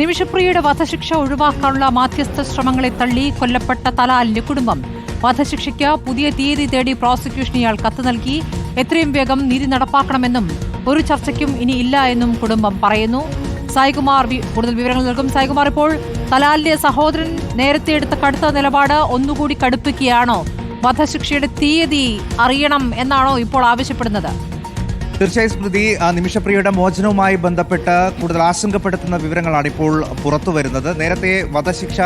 നിമിഷപ്രിയയുടെ വധശിക്ഷ ഒഴിവാക്കാനുള്ള മാധ്യസ്ഥ ശ്രമങ്ങളെ തള്ളി കൊല്ലപ്പെട്ട തലാലിന്റെ കുടുംബം. വധശിക്ഷയ്ക്ക് പുതിയ തീയതി തേടി പ്രോസിക്യൂഷൻ ഇയാൾ കത്ത് നൽകി. എത്രയും വേഗം നീതി നടപ്പാക്കണമെന്നും ഒരു ചർച്ചയ്ക്കും ഇനി ഇല്ല എന്നും കുടുംബം പറയുന്നു. സായികുമാർ കൂടുതൽ വിവരങ്ങൾ നൽകും. സായികുമാർ ഇപ്പോൾ തലാലിന്റെ സഹോദരൻ നേരത്തെ എടുത്ത കടുത്ത നിലപാട് ഒന്നുകൂടി കടുപ്പിക്കുകയാണോ? വധശിക്ഷയുടെ തീയതി അറിയണം എന്നാണോ ഇപ്പോൾ ആവശ്യപ്പെടുന്നത്? തീർച്ചയായും സ്മൃതി നിമിഷപ്രിയയുടെ മോചനവുമായി ബന്ധപ്പെട്ട് കൂടുതൽ ആശങ്കപ്പെടുത്തുന്ന വിവരങ്ങളാണ് ഇപ്പോൾ പുറത്തു വരുന്നത്. നേരത്തെ വധശിക്ഷ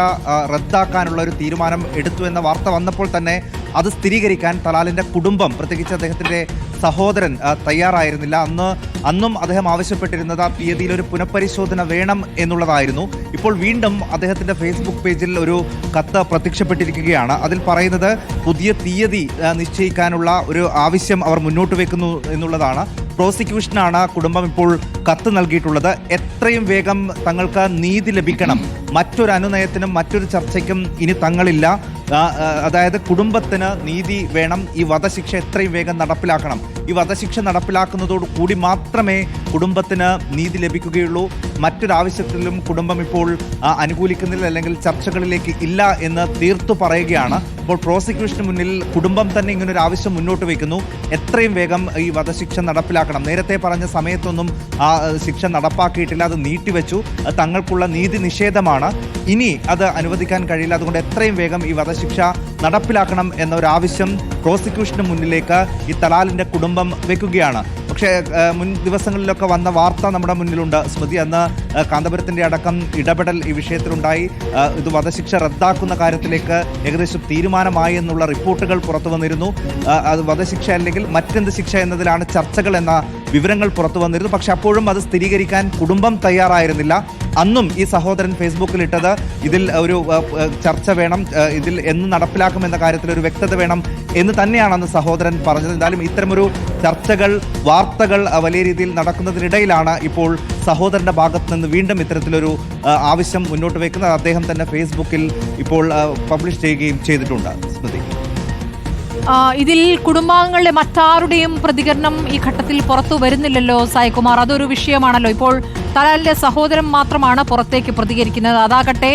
റദ്ദാക്കാനുള്ള ഒരു തീരുമാനം എടുത്തു എന്ന വാർത്ത വന്നപ്പോൾ തന്നെ അത് സ്ഥിരീകരിക്കാൻ തലാലിന്റെ കുടുംബം പ്രത്യേകിച്ച് അദ്ദേഹത്തിന്റെ സഹോദരൻ തയ്യാറായിരുന്നില്ല. അന്ന് അന്നും അദ്ദേഹം ആവശ്യപ്പെട്ടിരുന്നത് ആ തീയതിയിൽ ഒരു പുനഃപരിശോധന വേണം എന്നുള്ളതായിരുന്നു. ഇപ്പോൾ വീണ്ടും അദ്ദേഹത്തിന്റെ ഫേസ്ബുക്ക് പേജിൽ ഒരു കത്ത് പ്രത്യക്ഷപ്പെട്ടിരിക്കുകയാണ്. അതിൽ പറയുന്നത് പുതിയ തീയതി നിശ്ചയിക്കാനുള്ള ഒരു ആവശ്യം അവർ മുന്നോട്ട് വെക്കുന്നു എന്നുള്ളതാണ്. പ്രോസിക്യൂഷനാണ് കുടുംബം ഇപ്പോൾ കത്ത് നൽകിയിട്ടുള്ളത്. എത്രയും വേഗം തങ്ങൾക്ക് നീതി ലഭിക്കണം. മറ്റൊരു അനുനയത്തിനും മറ്റൊരു ചർച്ചയ്ക്കും ഇനി തങ്ങളില്ല. അതായത് കുടുംബത്തിന് നീതി വേണം ഈ വധശിക്ഷ എത്രയും വേഗം നടപ്പിലാക്കണം. ഈ വധശിക്ഷ നടപ്പിലാക്കുന്നതോട് കൂടി മാത്രമേ കുടുംബത്തിന് നീതി ലഭിക്കുകയുള്ളൂ. മറ്റൊരാവശ്യത്തിലും കുടുംബം ഇപ്പോൾ അനുകൂലിക്കുന്നില്ല അല്ലെങ്കിൽ ചർച്ചകളിലേക്ക് ഇല്ല എന്ന് തീർത്തു പറയുകയാണ്. അപ്പോൾ പ്രോസിക്യൂഷന് മുന്നിൽ കുടുംബം തന്നെ ഇങ്ങനെ ഒരു ആവശ്യം മുന്നോട്ട് വയ്ക്കുന്നു. എത്രയും വേഗം ഈ വധശിക്ഷ നടപ്പിലാക്കണം. നേരത്തെ പറഞ്ഞ സമയത്തൊന്നും ആ ശിക്ഷ നടപ്പാക്കിയിട്ടില്ല. അത് നീട്ടിവെച്ചു. തങ്ങൾക്കുള്ള നീതി നിഷേധമാണ്. ഇനി അത് അനുവദിക്കാൻ കഴിയില്ല. അതുകൊണ്ട് എത്രയും വേഗം ഈ വധശിക്ഷ നടപ്പിലാക്കണം എന്നൊരാവശ്യം പ്രോസിക്യൂഷന് മുന്നിലേക്ക് ഈ തലാലിന്റെ കുടുംബം വെക്കുകയാണ്. പക്ഷേ മുൻ ദിവസങ്ങളിലൊക്കെ വന്ന വാർത്ത നമ്മുടെ മുന്നിലുണ്ട്. സ്മൃതി അന്ന് കാന്തപുരത്തിന്റെ അടക്കം ഇടപെടൽ ഈ വിഷയത്തിലുണ്ടായി. ഇത് വധശിക്ഷ റദ്ദാക്കുന്ന കാര്യത്തിലേക്ക് ഏകദേശം തീരുമാനമായി എന്നുള്ള റിപ്പോർട്ടുകൾ പുറത്തു വന്നിരുന്നു. അത് വധശിക്ഷ അല്ലെങ്കിൽ മറ്റെന്ത് ശിക്ഷ എന്നതിലാണ് ചർച്ചകൾ എന്ന വിവരങ്ങൾ പുറത്തു വന്നിരുന്നു. പക്ഷെ അപ്പോഴും അത് സ്ഥിരീകരിക്കാൻ കുടുംബം തയ്യാറായിരുന്നില്ല. അന്നും ഈ സഹോദരൻ ഫേസ്ബുക്കിൽ ഇട്ടത് ഇതിൽ ഒരു ചർച്ച വേണം ഇതിൽ എന്ന് നടപ്പിലാക്കുമെന്ന കാര്യത്തിൽ ഒരു വ്യക്തത വേണം എന്ന് തന്നെയാണ് അന്ന് സഹോദരൻ പറഞ്ഞത്. എന്തായാലും ഇത്തരമൊരു ചർച്ചകൾ വാർത്തകൾ വലിയ രീതിയിൽ നടക്കുന്നതിനിടയിലാണ് ഇപ്പോൾ സഹോദരന്റെ ഭാഗത്ത് നിന്ന് വീണ്ടും ഇത്തരത്തിലൊരു ആവശ്യം മുന്നോട്ട് വയ്ക്കുന്നത്. അദ്ദേഹം തന്നെ ഫേസ്ബുക്കിൽ ഇപ്പോൾ പബ്ലിഷ് ചെയ്യുകയും ചെയ്തിട്ടുണ്ട്. സ്മൃതി. ഇതിൽ കുടുംബാംഗങ്ങളുടെ മറ്റാരുടെയും പ്രതികരണം ഈ ഘട്ടത്തിൽ പുറത്തു വരുന്നില്ലല്ലോ സായികുമാർ. അതൊരു വിഷയമാണല്ലോ. ഇപ്പോൾ തലാലിന്റെ സഹോദരൻ മാത്രമാണ് പുറത്തേക്ക് പ്രതികരിക്കുന്നത്. അതാകട്ടെ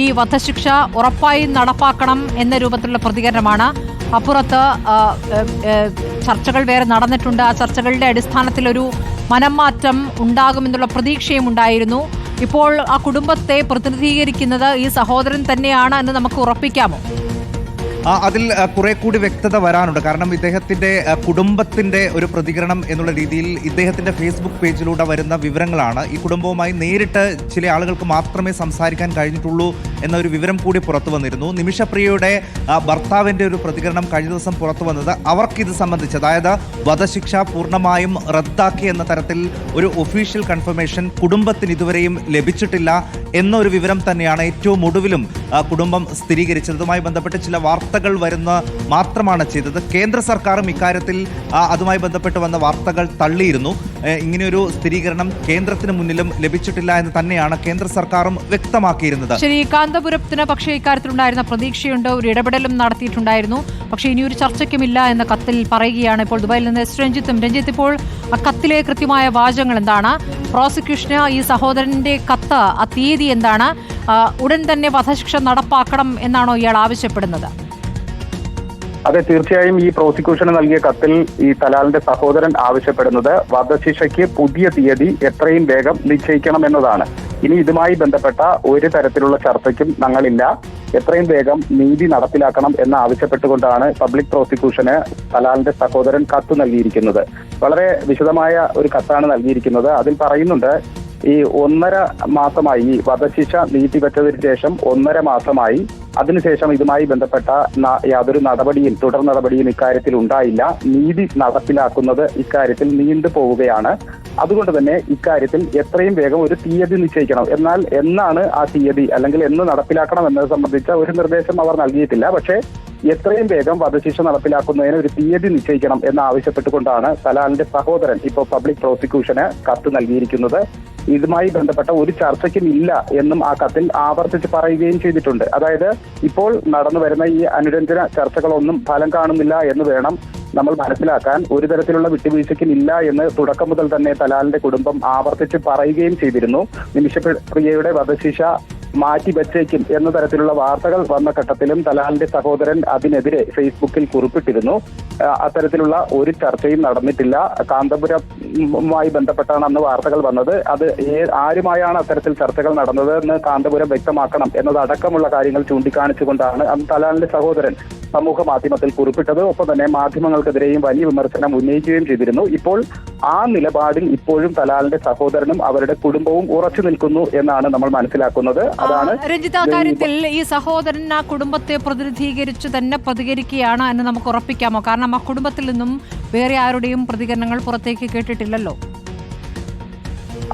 ഈ വധശിക്ഷ ഉറപ്പായി നടപ്പാക്കണം എന്ന രൂപത്തിലുള്ള പ്രതികരണമാണ് അപ്പുറത്ത് ചർച്ചകൾ വേറെ നടന്നിട്ടുണ്ട്. ആ ചർച്ചകളുടെ അടിസ്ഥാനത്തിൽ ഒരു മനംമാറ്റം ഉണ്ടാകുമെന്നുള്ള പ്രതീക്ഷയും ഉണ്ടായിരുന്നു. ഇപ്പോൾ ആ കുടുംബത്തെ പ്രതിനിധീകരിക്കുന്നത് ഈ സഹോദരൻ തന്നെയാണ് എന്ന് നമുക്ക് ഉറപ്പിക്കാമോ? അതിൽ കുറെ കൂടി വ്യക്തത വരാനുണ്ട്. കാരണം ഇദ്ദേഹത്തിന്റെ കുടുംബത്തിന്റെ ഒരു പ്രതികരണം എന്നുള്ള രീതിയിൽ ഇദ്ദേഹത്തിന്റെ ഫേസ്ബുക്ക് പേജിലൂടെ വരുന്ന വിവരങ്ങളാണ്. ഈ കുടുംബവുമായി നേരിട്ട് ചില ആളുകൾക്ക് മാത്രമേ സംസാരിക്കാൻ കഴിഞ്ഞിട്ടുള്ളൂ എന്നൊരു വിവരം കൂടി പുറത്തു വന്നിരുന്നു. നിമിഷപ്രിയയുടെ ഭർത്താവിന്റെ ഒരു പ്രതികരണം കഴിഞ്ഞ ദിവസം പുറത്തു വന്നത് അവർക്ക് ഇത് സംബന്ധിച്ച് അതായത് വധശിക്ഷ പൂർണമായും റദ്ദാക്കി എന്ന തരത്തിൽ ഒരു ഒഫീഷ്യൽ കൺഫർമേഷൻ കുടുംബത്തിന് ഇതുവരെയും ലഭിച്ചിട്ടില്ല എന്നൊരു വിവരം തന്നെയാണ് ഏറ്റവും ഒടുവിലും കുടുംബം സ്ഥിരീകരിച്ചതുമായി ബന്ധപ്പെട്ട് ചില വാർത്തകൾ വരുന്ന മാത്രമാണ് ചെയ്തത്. കേന്ദ്ര സർക്കാരും ഇക്കാര്യത്തിൽ അതുമായി ബന്ധപ്പെട്ട് വന്ന വാർത്തകൾ തള്ളിയിരുന്നു. ഇങ്ങനെയൊരു സ്ഥിരീകരണം കേന്ദ്രത്തിന് മുന്നിലും ലഭിച്ചിട്ടില്ല എന്ന് തന്നെയാണ് കേന്ദ്ര സർക്കാരും വ്യക്തമാക്കിയിരുന്നത്. ശരി കാന്തപുരത്തിന് പക്ഷേ ഇക്കാര്യത്തിലുണ്ടായിരുന്ന പ്രതീക്ഷയുണ്ട്. ഒരു ഇടപെടലും നടത്തിയിട്ടുണ്ടായിരുന്നു. പക്ഷേ ഇനിയൊരു ചർച്ചയ്ക്കുമില്ല എന്ന കത്തിൽ പറയുകയാണ് ഇപ്പോൾ ദുബായിൽ നിന്ന് എസ് രഞ്ജിത്തും. രഞ്ജിത്ത് ഇപ്പോൾ ആ കത്തിലെ കൃത്യമായ വാചകങ്ങൾ എന്താണ്? പ്രോസിക്യൂഷന് ഈ സഹോദരന്റെ കത്ത് ആ തീയതി എന്താണ്? ഉടൻ തന്നെ വധശിക്ഷ നടപ്പാക്കണം എന്നാണോ ഇയാൾ ആവശ്യപ്പെടുന്നത്? അതെ തീർച്ചയായും ഈ പ്രോസിക്യൂഷന് നൽകിയ കത്തിൽ ഈ തലാലിന്റെ സഹോദരൻ ആവശ്യപ്പെടുന്നത് വധശിക്ഷയ്ക്ക് പുതിയ തീയതി എത്രയും വേഗം നിശ്ചയിക്കണം എന്നതാണ്. ഇനി ഇതുമായി ബന്ധപ്പെട്ട ഒരു തരത്തിലുള്ള ചർച്ചയ്ക്കും ഞങ്ങളില്ല. എത്രയും വേഗം നീതി നടപ്പിലാക്കണം എന്ന് ആവശ്യപ്പെട്ടുകൊണ്ടാണ് പബ്ലിക് പ്രോസിക്യൂഷന് തലാലിന്റെ സഹോദരൻ കത്ത് നൽകിയിരിക്കുന്നത്. വളരെ വിശദമായ ഒരു കത്താണ് നൽകിയിരിക്കുന്നത്. അതിൽ പറയുന്നുണ്ട് ഈ ഒന്നര മാസമായി ഈ വധശിക്ഷ നീട്ടിവെച്ചതിന് ശേഷം ഒന്നര മാസമായി. അതിനുശേഷം ഇതുമായി ബന്ധപ്പെട്ട യാതൊരു നടപടിയും തുടർ നടപടിയും ഇക്കാര്യത്തിൽ ഉണ്ടായില്ല. നീതി നടപ്പിലാക്കുന്നത് ഇക്കാര്യത്തിൽ നീണ്ടു പോവുകയാണ്. അതുകൊണ്ട് തന്നെ ഇക്കാര്യത്തിൽ എത്രയും വേഗം ഒരു തീയതി നിശ്ചയിക്കണം. എന്നാൽ എന്നാണ് ആ തീയതി അല്ലെങ്കിൽ എന്ന് നടപ്പിലാക്കണം എന്നത് സംബന്ധിച്ച ഒരു നിർദ്ദേശം അവർ നൽകിയിട്ടില്ല. പക്ഷേ എത്രയും വേഗം വധശിക്ഷ നടപ്പിലാക്കുന്നതിന് ഒരു തീയതി നിശ്ചയിക്കണം എന്ന് ആവശ്യപ്പെട്ടുകൊണ്ടാണ് സലാലിന്റെ സഹോദരൻ ഇപ്പോൾ പബ്ലിക് പ്രോസിക്യൂഷന് കത്ത് നൽകിയിരിക്കുന്നത്. ഇതുമായി ബന്ധപ്പെട്ട ഒരു ചർച്ചയ്ക്കും ഇല്ല എന്നും ആ കത്തിൽ ആവർത്തിച്ച് പറയുകയും ചെയ്തിട്ടുണ്ട്. അതായത് ഇപ്പോൾ നടന്നു വരുന്ന ഈ അനുരഞ്ജന ചർച്ചകളൊന്നും ഫലം കാണുന്നില്ല എന്ന് വേണം നമ്മൾ മനസ്സിലാക്കാൻ. ഒരു തരത്തിലുള്ള വിട്ടുവീഴ്ചയ്ക്കും ഇല്ല എന്ന് തുടക്കം മുതൽ തന്നെ തലാലിന്റെ കുടുംബം ആവർത്തിച്ച് പറയുകയും ചെയ്തിരുന്നു. നിമിഷപ്രിയയുടെ വധശിക്ഷ മാറ്റി വച്ചേക്കും എന്ന തരത്തിലുള്ള വാർത്തകൾ വന്ന ഘട്ടത്തിലും തലാലിന്റെ സഹോദരൻ അതിനെതിരെ ഫേസ്ബുക്കിൽ കുറിപ്പിട്ടിരുന്നു. അത്തരത്തിലുള്ള ഒരു ചർച്ചയും നടന്നിട്ടില്ല. കാന്തപുരമായി ബന്ധപ്പെട്ടാണ് അന്ന് വാർത്തകൾ വന്നത്. അത് ആരുമായാണ് അത്തരത്തിൽ ചർച്ചകൾ നടന്നത് എന്ന് കാന്തപുരം വ്യക്തമാക്കണം എന്നതടക്കമുള്ള കാര്യങ്ങൾ ചൂണ്ടിക്കാണിച്ചുകൊണ്ടാണ് അന്ന് തലാലിന്റെ സഹോദരൻ സമൂഹ മാധ്യമത്തിൽ കുറിപ്പിട്ടത്. ഒപ്പം തന്നെ മാധ്യമങ്ങൾക്കെതിരെയും വലിയ വിമർശനം ഉന്നയിക്കുകയും ചെയ്തിരുന്നു. ഇപ്പോൾ ആ നിലപാടിൽ ഇപ്പോഴും തലാലിന്റെ സഹോദരനും അവരുടെ കുടുംബവും ഉറച്ചു നിൽക്കുന്നു എന്നാണ് നമ്മൾ മനസ്സിലാക്കുന്നത്. രഞ്ജിത്ത് കാര്യത്തിൽ ഈ സഹോദരൻ ആ കുടുംബത്തെ പ്രതിനിധീകരിച്ച് തന്നെ പ്രതികരിക്കുകയാണ് എന്ന് നമുക്ക് ഉറപ്പിക്കാമോ? കാരണം ആ കുടുംബത്തിൽ നിന്നും വേറെ ആരുടെയും പ്രതികരണങ്ങൾ പുറത്തേക്ക് കേട്ടിട്ടില്ലല്ലോ.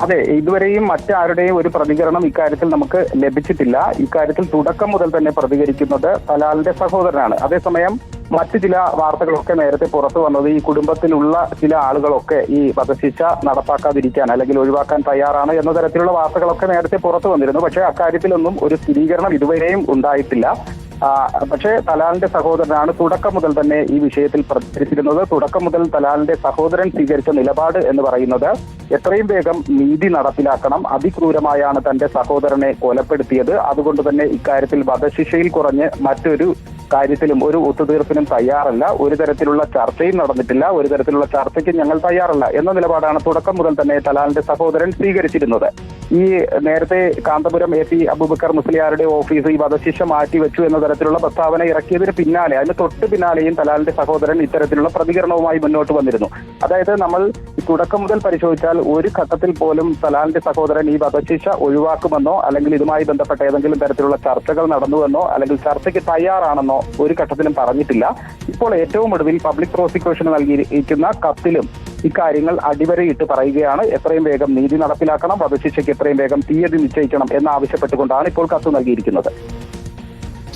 അതെ ഇതുവരെയും മറ്റാരുടെയും ഒരു പ്രതികരണം ഇക്കാര്യത്തിൽ നമുക്ക് ലഭിച്ചിട്ടില്ല. ഇക്കാര്യത്തിൽ തുടക്കം മുതൽ തന്നെ പ്രതികരിക്കുന്നത് തലാലിന്റെ സഹോദരനാണ്. അതേസമയം മറ്റു ചില വാർത്തകളൊക്കെ നേരത്തെ പുറത്തു വന്നത് ഈ കുടുംബത്തിലുള്ള ചില ആളുകളൊക്കെ ഈ വധശിക്ഷ നടപ്പാക്കാതിരിക്കാൻ അല്ലെങ്കിൽ ഒഴിവാക്കാൻ തയ്യാറാണ് എന്ന തരത്തിലുള്ള വാർത്തകളൊക്കെ നേരത്തെ പുറത്തു വന്നിരുന്നു. പക്ഷേ അക്കാര്യത്തിലൊന്നും ഒരു സ്ഥിരീകരണം ഇതുവരെയും ഉണ്ടായിട്ടില്ല. പക്ഷേ തലാലിന്റെ സഹോദരനാണ് തുടക്കം മുതൽ തന്നെ ഈ വിഷയത്തിൽ പ്രതികരിച്ചിരുന്നത്. തുടക്കം മുതൽ തലാലിന്റെ സഹോദരൻ സ്വീകരിച്ച നിലപാട് എന്ന് പറയുന്നത് എത്രയും വേഗം നീതി നടപ്പിലാക്കണം. അതിക്രൂരമായാണ് തന്റെ സഹോദരനെ കൊലപ്പെടുത്തിയത്. അതുകൊണ്ട് തന്നെ ഇക്കാര്യത്തിൽ വധശിക്ഷയിൽ കുറഞ്ഞ് മറ്റൊരു കാര്യത്തിലും ഒരു ഒത്തുതീർപ്പിനും തയ്യാറല്ല. ഒരു തരത്തിലുള്ള ചർച്ചയും നടന്നിട്ടില്ല. ഒരു തരത്തിലുള്ള ചർച്ചയ്ക്കും ഞങ്ങൾ തയ്യാറല്ല എന്ന നിലപാടാണ് തുടക്കം മുതൽ തന്നെ തലാലിന്റെ സഹോദരൻ സ്വീകരിച്ചിരുന്നത്. ഈ നേരത്തെ കാന്തപുരം എ പി അബൂബക്കർ മുസ്ലിയാരുടെ ഓഫീസ് ഈ വധശിക്ഷ മാറ്റിവെച്ചു എന്ന തരത്തിലുള്ള പ്രസ്താവന ഇറക്കിയതിന് പിന്നാലെ അതിന് തൊട്ട് പിന്നാലെയും തലാലിന്റെ സഹോദരൻ ഇത്തരത്തിലുള്ള പ്രതികരണവുമായി മുന്നോട്ട് വന്നിരുന്നു. അതായത് നമ്മൾ തുടക്കം മുതൽ പരിശോധിച്ചാൽ ഒരു ഘട്ടത്തിൽ പോലും തലാലിന്റെ സഹോദരൻ ഈ വധശിക്ഷ ഒഴിവാക്കുമെന്നോ അല്ലെങ്കിൽ ഇതുമായി ബന്ധപ്പെട്ട ഏതെങ്കിലും തരത്തിലുള്ള ചർച്ചകൾ നടന്നുവെന്നോ അല്ലെങ്കിൽ ചർച്ചയ്ക്ക് തയ്യാറാണെന്നോ ഒരു ഘട്ടത്തിലും പറഞ്ഞിട്ടില്ല. ഇപ്പോൾ ഏറ്റവും ഒടുവിൽ പബ്ലിക് പ്രോസിക്യൂഷന് നൽകിയിരിക്കുന്ന കത്തിലും ഇക്കാര്യങ്ങൾ അടിവരയിട്ട് പറയുകയാണ്. എത്രയും വേഗം നീതി നടപ്പിലാക്കണം. വധശിക്ഷയ്ക്ക് എത്രയും വേഗം തീയതി നിശ്ചയിക്കണം എന്നാവശ്യപ്പെട്ടുകൊണ്ടാണ് ഇപ്പോൾ കത്ത് നൽകിയിരിക്കുന്നത്.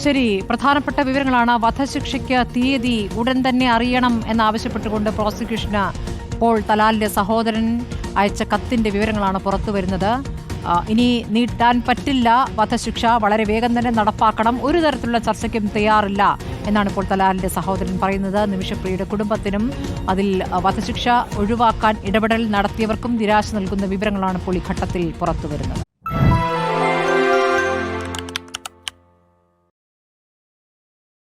ശരി പ്രധാനപ്പെട്ട വിവരങ്ങളാണ്. വധശിക്ഷയ്ക്ക് തീയതി ഉടൻ തന്നെ അറിയണം എന്നാവശ്യപ്പെട്ടുകൊണ്ട് പ്രോസിക്യൂഷന് ഇപ്പോൾ തലാലിന്റെ സഹോദരൻ അയച്ച കത്തിന്റെ വിവരങ്ങളാണ് പുറത്തു വരുന്നത്. ഇനി നീട്ടാൻ പറ്റില്ല വധശിക്ഷ. വളരെ വേഗം തന്നെ നടപ്പാക്കണം. ഒരു തരത്തിലുള്ള ചർച്ചയ്ക്കും തയ്യാറില്ല. എന്നാണ് ഇപ്പോൾ തലാലിന്റെ സഹോദരൻ പറയുന്നത്. നിമിഷപ്രിയയുടെ കുടുംബത്തിനും അതിൽ വധശിക്ഷ ഒഴിവാക്കാൻ ഇടപെടൽ നടത്തിയവർക്കും നിരാശ നൽകുന്ന വിവരങ്ങളാണ് ഇപ്പോൾ ഈ ഘട്ടത്തിൽ പുറത്തു വരുന്നത്